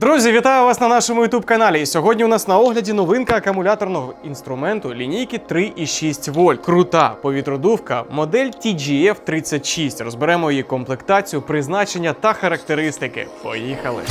Друзі, вітаю вас на нашому youtube каналі. Сьогодні у нас на огляді новинка акумуляторного інструменту лінійки 3,6 вольт. Крута повітродувка, модель TGF 36. Розберемо її комплектацію, призначення та характеристики. Поїхали!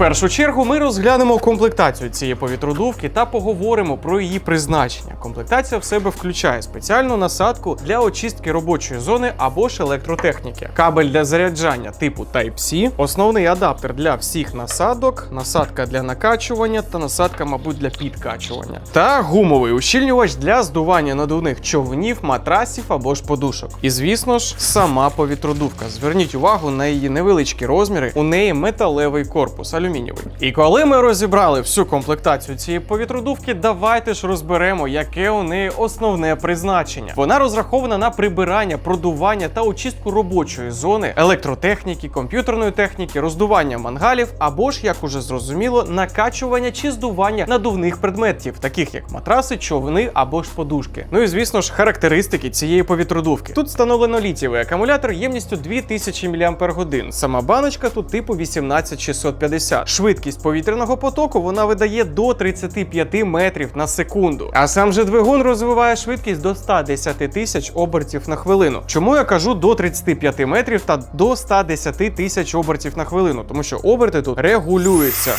Першу чергу ми розглянемо комплектацію цієї повітродувки та поговоримо про її призначення. Комплектація в себе включає спеціальну насадку для очистки робочої зони або ж електротехніки, кабель для заряджання типу Type-C, основний адаптер для всіх насадок, насадка для накачування та насадка, мабуть, для підкачування, та гумовий ущільнювач для здування надувних човнів, матрасів або ж подушок. І звісно ж, сама повітродувка. Зверніть увагу на її невеличкі розміри. У неї металевий корпус алюмінієвий. І коли ми розібрали всю комплектацію цієї повітродувки, давайте ж розберемо, яке у неї основне призначення. Вона розрахована на прибирання, продування та очистку робочої зони, електротехніки, комп'ютерної техніки, роздування мангалів або ж, як уже зрозуміло, накачування чи здування надувних предметів, таких як матраси, човни або ж подушки. Ну і звісно ж, характеристики цієї повітродувки. Тут встановлено літієвий акумулятор ємністю 2000 мАч. Сама баночка тут типу 18650. Швидкість повітряного потоку вона видає до 35 метрів на секунду. А сам же двигун розвиває швидкість до 110 тисяч обертів на хвилину. Чому я кажу до 35 метрів та до 110 тисяч обертів на хвилину? Тому що оберти тут регулюються.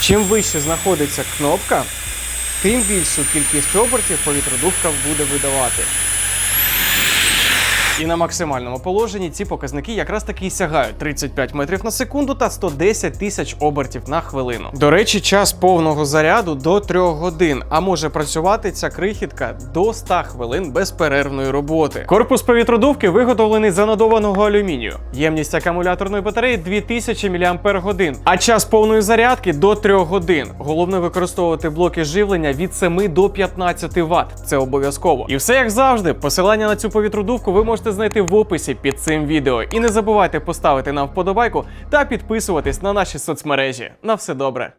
Чим вище знаходиться кнопка, тим більшу кількість обертів повітродувка буде видавати. І на максимальному положенні ці показники якраз таки і сягають 35 метрів на секунду та 110 тисяч обертів на хвилину. До речі, час повного заряду до 3 годин, а може працювати ця крихітка до 100 хвилин безперервної роботи. Корпус повітродувки виготовлений з анодованого алюмінію. Ємність акумуляторної батареї 2000 мАч, а час повної зарядки до 3 годин. Головне використовувати блоки живлення від 7 до 15 Вт. Це обов'язково. І все як завжди. Посилання на цю повітродувку ви можете знайти в описі під цим відео. І не забувайте поставити нам вподобайку та підписуватись на наші соцмережі. На все добре.